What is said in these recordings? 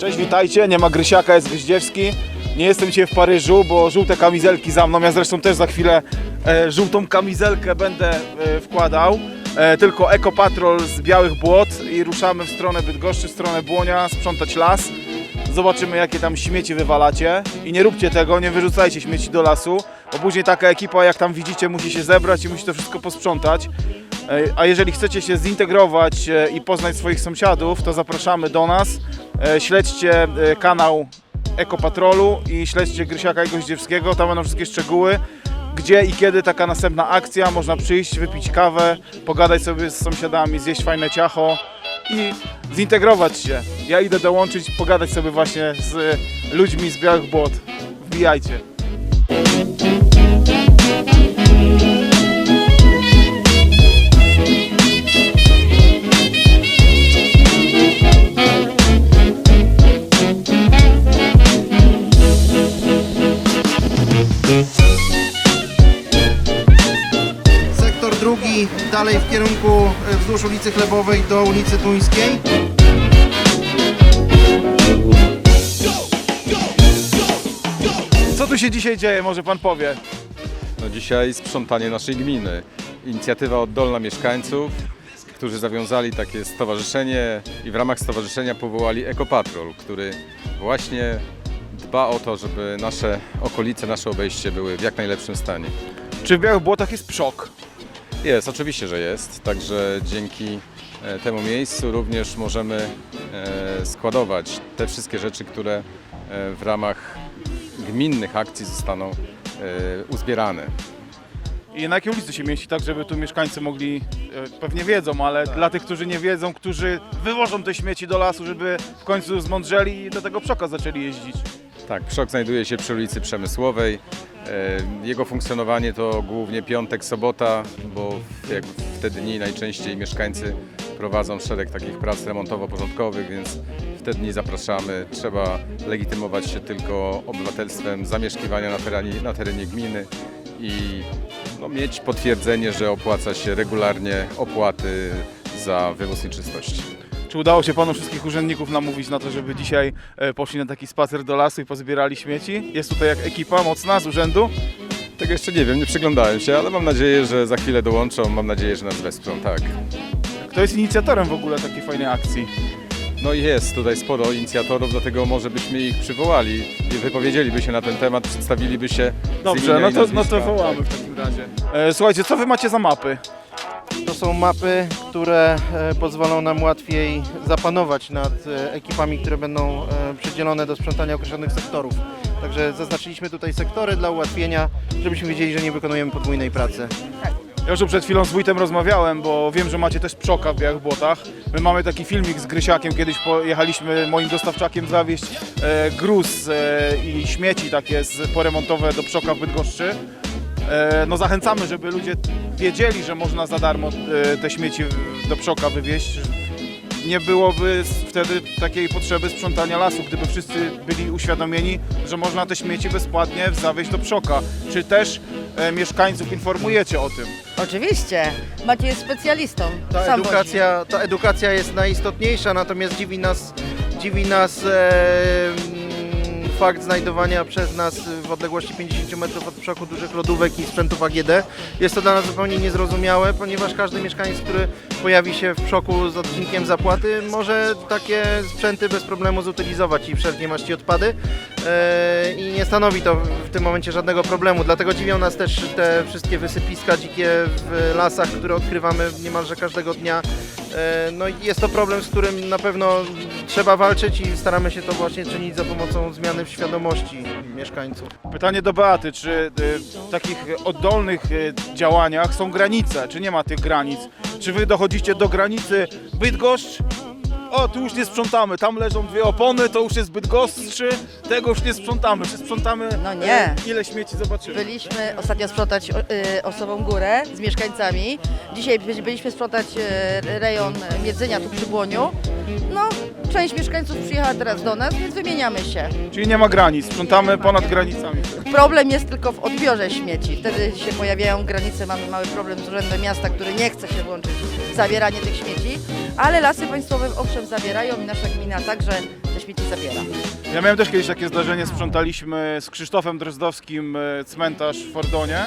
Cześć, witajcie. Nie ma Grysiaka, jest Gryździewski. Nie jestem dzisiaj w Paryżu, bo żółte kamizelki za mną. Ja zresztą też za chwilę e, żółtą kamizelkę będę e, wkładał. E, tylko Eko Patrol z Białych Błot i ruszamy w stronę Bydgoszczy, w stronę Błonia, sprzątać las. Zobaczymy, jakie tam śmieci wywalacie. I nie róbcie tego, nie wyrzucajcie śmieci do lasu, bo później taka ekipa, jak tam widzicie, musi się zebrać i musi to wszystko posprzątać. E, A jeżeli chcecie się zintegrować e, i poznać swoich sąsiadów, to zapraszamy do nas. E, Śledźcie e, kanał Ekopatrolu i śledźcie Grysiaka i Goździewskiego, tam będą wszystkie szczegóły. Gdzie i kiedy taka następna akcja, można przyjść, wypić kawę, pogadać sobie z sąsiadami, zjeść fajne ciacho i zintegrować się. Ja idę dołączyć, pogadać sobie właśnie z ludźmi z Białych Błot. Wbijajcie. Dalej w kierunku e, wzdłuż ulicy Chlebowej do ulicy Tuńskiej. Co tu się dzisiaj dzieje, może pan powie? No dzisiaj sprzątanie naszej gminy. Inicjatywa oddolna mieszkańców, którzy zawiązali takie stowarzyszenie i w ramach stowarzyszenia powołali Ekopatrol, który właśnie dba o to, żeby nasze okolice, nasze obejście były w jak najlepszym stanie. Czy w Białych Błotach jest przok? Jest, oczywiście, że jest. Także dzięki e, temu miejscu również możemy e, składować te wszystkie rzeczy, które e, w ramach gminnych akcji zostaną uzbierane. I na jakiej ulicy się mieści, tak żeby tu mieszkańcy mogli, pewnie wiedzą, ale dla tych, którzy nie wiedzą, którzy wywożą te śmieci do lasu, żeby w końcu zmądrzeli i do tego przoka zaczęli jeździć. Tak, Przok znajduje się przy ulicy Przemysłowej. E, Jego funkcjonowanie to głównie piątek, sobota, bo jak w te dni najczęściej mieszkańcy prowadzą szereg takich prac remontowo-porządkowych, więc w te dni zapraszamy. Trzeba legitymować się tylko obywatelstwem zamieszkiwania na terenie, na terenie gminy i no, mieć potwierdzenie, że opłaca się regularnie opłaty za wywóz nieczystości. Czy udało się panu wszystkich urzędników namówić na to, żeby dzisiaj e, poszli na taki spacer do lasu i pozbierali śmieci? Jest tutaj jak ekipa mocna z urzędu? Tego jeszcze nie wiem, nie przyglądałem się, ale mam nadzieję, że za chwilę dołączą. Mam nadzieję, że nas wesprą, tak. Kto jest inicjatorem w ogóle takiej fajnej akcji? No i jest tutaj sporo inicjatorów, dlatego może byśmy ich przywołali i wypowiedzieliby się na ten temat, przedstawiliby się z Dobrze, imienia no i to, no to nazwiska. wołamy w takim razie. E, słuchajcie, co wy macie za mapy? To są mapy, które e, pozwolą nam łatwiej zapanować nad e, ekipami, które będą e, przydzielone do sprzątania określonych sektorów. Także zaznaczyliśmy tutaj sektory dla ułatwienia, żebyśmy wiedzieli, że nie wykonujemy podwójnej pracy. Ja już przed chwilą z wójtem rozmawiałem, bo wiem, że macie też przoka w Białych Błotach. My mamy taki filmik z Grysiakiem, kiedyś pojechaliśmy moim dostawczakiem zawieźć e, gruz e, i śmieci takie z, poremontowe do przoka w Bydgoszczy. E, no zachęcamy, żeby ludzie wiedzieli, że można za darmo e, te śmieci do przoka wywieźć. Nie byłoby wtedy takiej potrzeby sprzątania lasu, gdyby wszyscy byli uświadomieni, że można te śmieci bezpłatnie zawieźć do przoka. Czy też e, mieszkańców informujecie o tym? Oczywiście. Maciej jest specjalistą. Ta Sam edukacja, ta edukacja jest najistotniejsza, natomiast dziwi nas, dziwi nas e, fakt znajdowania przez nas w odległości 50 metrów od przoku dużych lodówek i sprzętów AGD. Jest to dla nas zupełnie niezrozumiałe, ponieważ każdy mieszkaniec, który pojawi się w przoku z odcinkiem zapłaty, może takie sprzęty bez problemu zutylizować i wszelkie maści odpady e, i nie stanowi to w tym momencie żadnego problemu. Dlatego dziwią nas też te wszystkie wysypiska dzikie w lasach, które odkrywamy niemalże każdego dnia. E, No jest to problem, z którym na pewno trzeba walczyć i staramy się to właśnie czynić za pomocą zmiany w świadomości mieszkańców. Pytanie do Beaty, czy w takich oddolnych y, działaniach są granice, czy nie ma tych granic? Czy wy dochodzicie do granicy Bydgoszcz? O, tu już nie sprzątamy, tam leżą dwie opony, to już jest Bydgoszczy, tego już nie sprzątamy. Czy sprzątamy? No nie. e, ile śmieci zobaczymy? Byliśmy ostatnio sprzątać o- y, osobą górę z mieszkańcami. Dzisiaj by- byliśmy sprzątać y, rejon Miedzenia tu przy Błoniu No, część mieszkańców przyjechała teraz do nas, więc wymieniamy się. Czyli nie ma granic, sprzątamy ponad granicami. Problem jest tylko w odbiorze śmieci. Wtedy się pojawiają granice, mamy mały problem z Urzędem Miasta, który nie chce się włączyć w zabieranie tych śmieci, ale lasy państwowe owszem zabierają i nasza gmina także te śmieci zabiera. Ja miałem też kiedyś takie zdarzenie, sprzątaliśmy z Krzysztofem Drozdowskim e, cmentarz w Fordonie.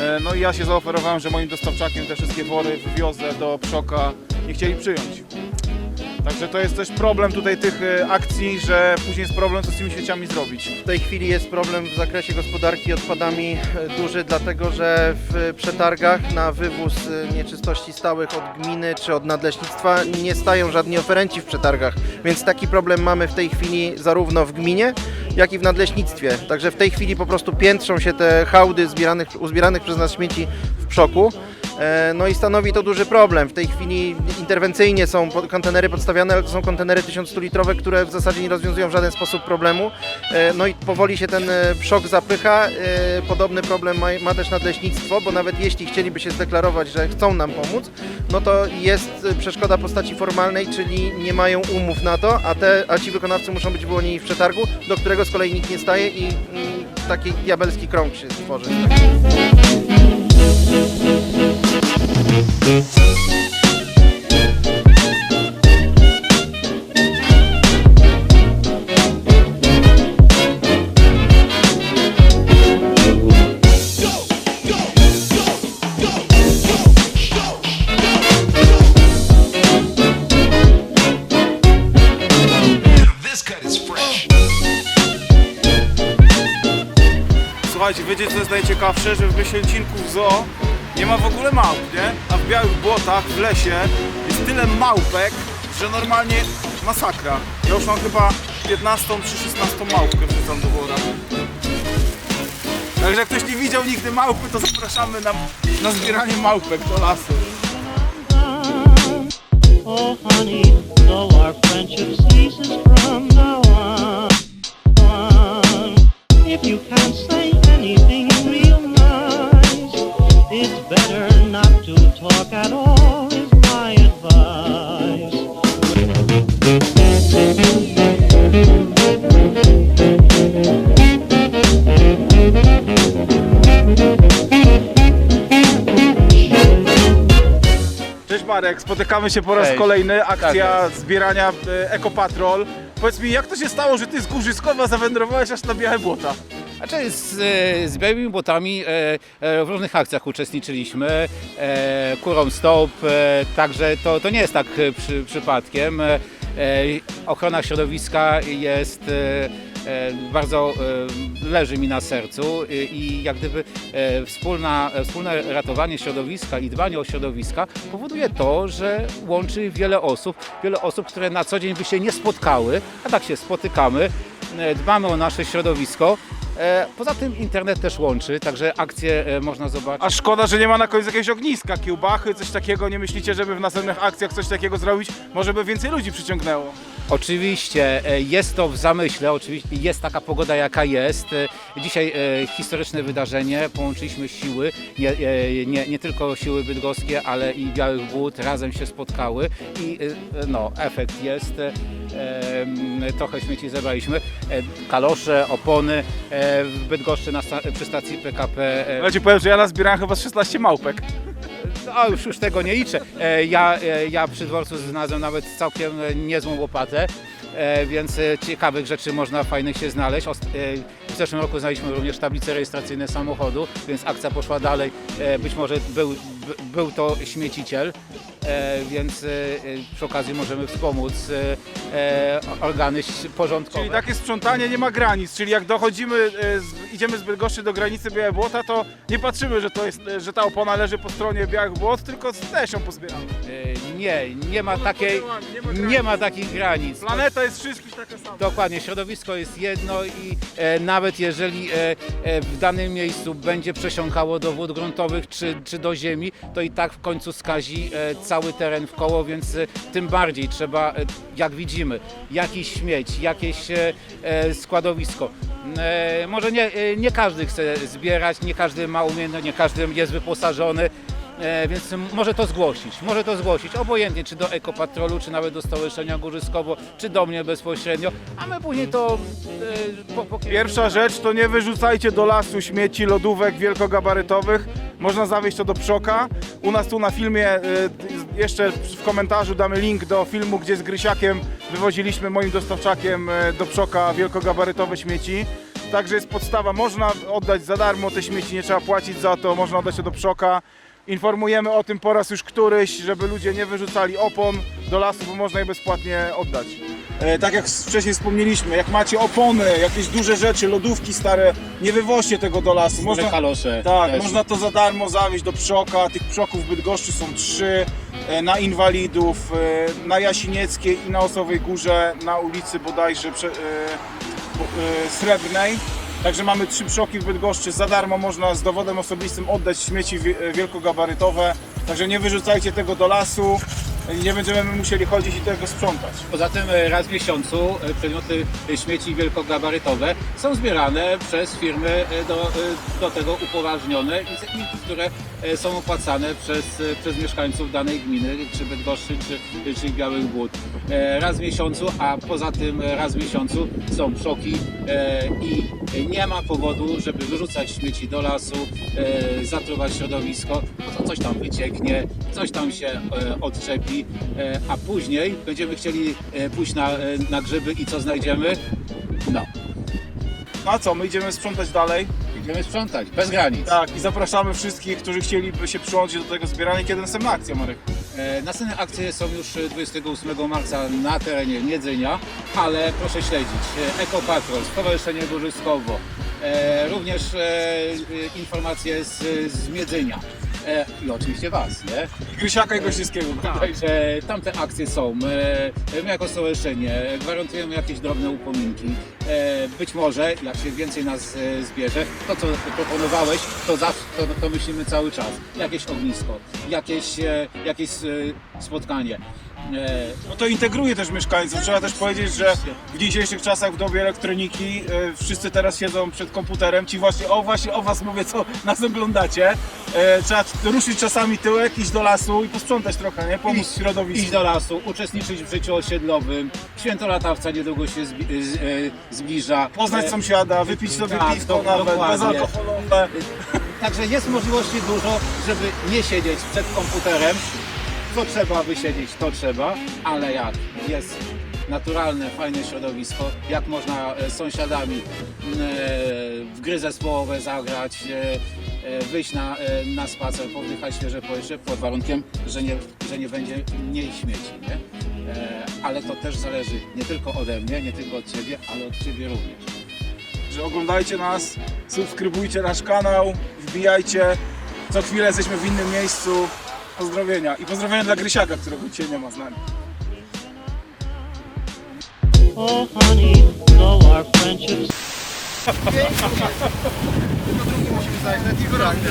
E, No i ja się zaoferowałem, że moim dostawczakiem te wszystkie wory wywiozę do Przoka. Nie chcieli przyjąć. Także to jest też problem tutaj tych e, akcji, że później jest problem, co z tymi śmieciami zrobić. W tej chwili jest problem w zakresie gospodarki odpadami e, duży, dlatego że w przetargach na wywóz e, nieczystości stałych od gminy czy od nadleśnictwa nie stają żadni oferenci w przetargach, więc taki problem mamy w tej chwili zarówno w gminie, jak i w nadleśnictwie. Także w tej chwili po prostu piętrzą się te hałdy zbieranych, uzbieranych przez nas śmieci w przoku. E, No i stanowi to duży problem. W tej chwili interwencyjnie są kontenery podstawiane, ale to są kontenery 1100-litrowe, które w zasadzie nie rozwiązują w żaden sposób problemu. E, No i powoli się ten e, szok zapycha. Podobny problem ma, też nadleśnictwo, bo nawet jeśli chcieliby się zdeklarować, że chcą nam pomóc, no to jest przeszkoda postaci formalnej, czyli nie mają umów na to, a, te, a ci wykonawcy muszą być wyłonieni w przetargu, do którego z kolei nikt nie staje i taki diabelski krąg się tworzy. Słuchajcie, wiecie co jest najciekawsze, że w Myślęcinku w zoo nie ma w ogóle małp, nie? A w białych błotach, w lesie jest tyle małpek, że normalnie masakra. Ja już mam chyba 15 czy 16 małpkę wrzucam do wora. Także jak ktoś nie widział nigdy małpy, to zapraszamy na, na zbieranie małpek do lasu. Oh, honey, though our friendship ceases from Marek, spotykamy się po raz Cześć. kolejny, akcja Tak zbierania e, Ekopatrol. Powiedz mi, jak to się stało, że ty z Górzyskowa zawędrowałeś aż na Białe Błota? Znaczy z, e, z białymi błotami e, e, w różnych akcjach uczestniczyliśmy, e, kurą stop, e, także to, to nie jest tak e, przy, przypadkiem. E, e, ochrona środowiska jest e, e, bardzo e, leży mi na sercu e, i jak gdyby e, wspólna, e, wspólne ratowanie środowiska i dbanie o środowiska powoduje to, że łączy wiele osób, wiele osób, które na co dzień by się nie spotkały, a tak się spotykamy, e, dbamy o nasze środowisko. E, Poza tym internet też łączy, także akcje e, można zobaczyć. A szkoda, że nie ma na końcu jakiegoś ogniska, kiełbachy, coś takiego. Nie myślicie, żeby w następnych akcjach coś takiego zrobić? Może by więcej ludzi przyciągnęło? Oczywiście e, jest to w zamyśle, oczywiście jest taka pogoda jaka jest. E, Dzisiaj e, historyczne wydarzenie, połączyliśmy siły, nie, e, nie, nie tylko siły bydgoskie, ale i Białych Wód razem się spotkały i e, no, efekt jest. E, Trochę śmieci zebraliśmy. E, Kalosze, opony e, w Bydgoszczy na sta- przy stacji PKP. e, ci powiem, że ja nazbierałem chyba z 16 małpek. no, już, już tego nie liczę. E, Ja, e, ja przy dworcu znalazłem nawet całkiem e, niezłą łopatę, e, więc e, ciekawych rzeczy można fajnych się znaleźć. Ost- e, W zeszłym roku znaleźliśmy również tablice rejestracyjne samochodu, więc akcja poszła dalej. E, Być może był, by- był to śmieciciel, e, więc e, e, przy okazji możemy wspomóc organy porządkowe. Czyli takie sprzątanie nie ma granic, czyli jak dochodzimy, idziemy z Bydgoszczy do granicy Białe Błota, to nie patrzymy, że, to jest, że ta opona leży po stronie Białych Błot, tylko też ją pozbieramy. Nie, nie ma takiej, nie ma takich granic. Planeta jest wszystkich taka sama. Dokładnie, środowisko jest jedno i nawet jeżeli w danym miejscu będzie przesiąkało do wód gruntowych czy, czy do ziemi, to i tak w końcu skazi e, cały teren w koło, więc e, tym bardziej trzeba, e, jak widzimy, jakiś śmieć, jakieś składowisko. Może nie, nie każdy chce zbierać, nie każdy ma umiejętność, nie każdy jest wyposażony. więc może to zgłosić, może to zgłosić, obojętnie czy do Ekopatrolu, czy nawet do Stowarzyszenia Górzyskowo, czy do mnie bezpośrednio, a my później to e, po, po Pierwsza rzecz to nie wyrzucajcie do lasu śmieci lodówek wielkogabarytowych. Można zawieźć to do przoka. U nas tu na filmie, y, jeszcze w komentarzu damy link do filmu, gdzie z Grysiakiem wywoziliśmy moim dostawczakiem y, do przoka wielkogabarytowe śmieci. Także jest podstawa, można oddać za darmo te śmieci, nie trzeba płacić za to, można oddać to do przoka. Informujemy o tym po raz już któryś, żeby ludzie nie wyrzucali opon do lasu, bo można je bezpłatnie oddać. E, tak jak wcześniej wspomnieliśmy, jak macie opony, jakieś duże rzeczy, lodówki stare, nie wywoźcie tego do lasu. Można, kalosze. tak, też. można to za darmo zawieźć do przoka. Tych przoków w Bydgoszczy są trzy. e, Na inwalidów, e, na Jasinieckiej i na Osowej Górze, na ulicy bodajże prze, Srebrnej. Także mamy trzy przoki w Bydgoszczy. Za darmo można z dowodem osobistym oddać śmieci wie- wielkogabarytowe. Także nie wyrzucajcie tego do lasu. Nie będziemy musieli chodzić i tego sprzątać. Poza tym e, raz w miesiącu e, przedmioty e, śmieci wielkogabarytowe są zbierane przez firmy do, do tego upoważnione i, które są opłacane przez, e, przez mieszkańców danej gminy, czy Bydgoszczy, czy, czy Białych Wód. E, Raz w miesiącu, a poza tym e, raz w miesiącu są przoki e, i nie ma powodu, żeby wyrzucać śmieci do lasu, e, zatruwać środowisko, bo to coś tam wycieknie, coś tam się e, odczepi, e, a później będziemy chcieli e, pójść na, e, na grzyby i co znajdziemy? No, No a co, my idziemy sprzątać dalej. Idziemy sprzątać, bez granic. Tak, i zapraszamy wszystkich, którzy chcieliby się przyłączyć do tego zbierania. Kiedy następna akcja, Marek? E, Następne akcje są już e, 28 marca na terenie Niedzenia, ale proszę śledzić e, Ekopatrol, Stowarzyszenie Górzyskowo, e, również e, e, informacje z, z Miedzenia e, i oczywiście Was, nie? Grysiaka i Gościńskiego. Także tamte akcje są. E, My jako stowarzyszenie gwarantujemy jakieś drobne upominki. E, Być może, jak się więcej nas e, zbierze, to co proponowałeś, to zawsze to, to myślimy cały czas. Jakieś ognisko, jakieś, e, jakieś e, spotkanie. E, No to integruje też mieszkańców. Trzeba też powiedzieć, że w dzisiejszych czasach w dobie elektroniki e, wszyscy teraz siedzą przed komputerem. Ci właśnie, o właśnie o was mówię, co nas oglądacie. E, trzeba ruszyć czasami tyłek, iść do lasu i posprzątać trochę, nie? Pomóc Iść środowisku. do lasu, uczestniczyć w życiu osiedlowym. Święto latawca niedługo się zbi- z- e, zbliża. Poznać E, sąsiada, wypić sobie tak, piwko do- nawet, dokładnie. bezalkoholowe. Także jest możliwości dużo, żeby nie siedzieć przed komputerem. Co trzeba wysiedzieć, to trzeba, ale jak jest naturalne, fajne środowisko, jak można e, z sąsiadami m, e, w gry zespołowe zagrać, e, wyjść na, na spacer, powdychać świeże powietrze pod warunkiem, że nie, że nie będzie mniej śmieci. Nie? Ale to też zależy nie tylko ode mnie, nie tylko od Ciebie, ale od Ciebie również. Że oglądajcie nas, subskrybujcie nasz kanał, wbijajcie. Co chwilę jesteśmy w innym miejscu. Pozdrowienia. I pozdrowienia dla Grysiaka, którego dzisiaj nie ma z nami. Oh, honey, though our friendship's Tylko drugi musimy i wyraźnie.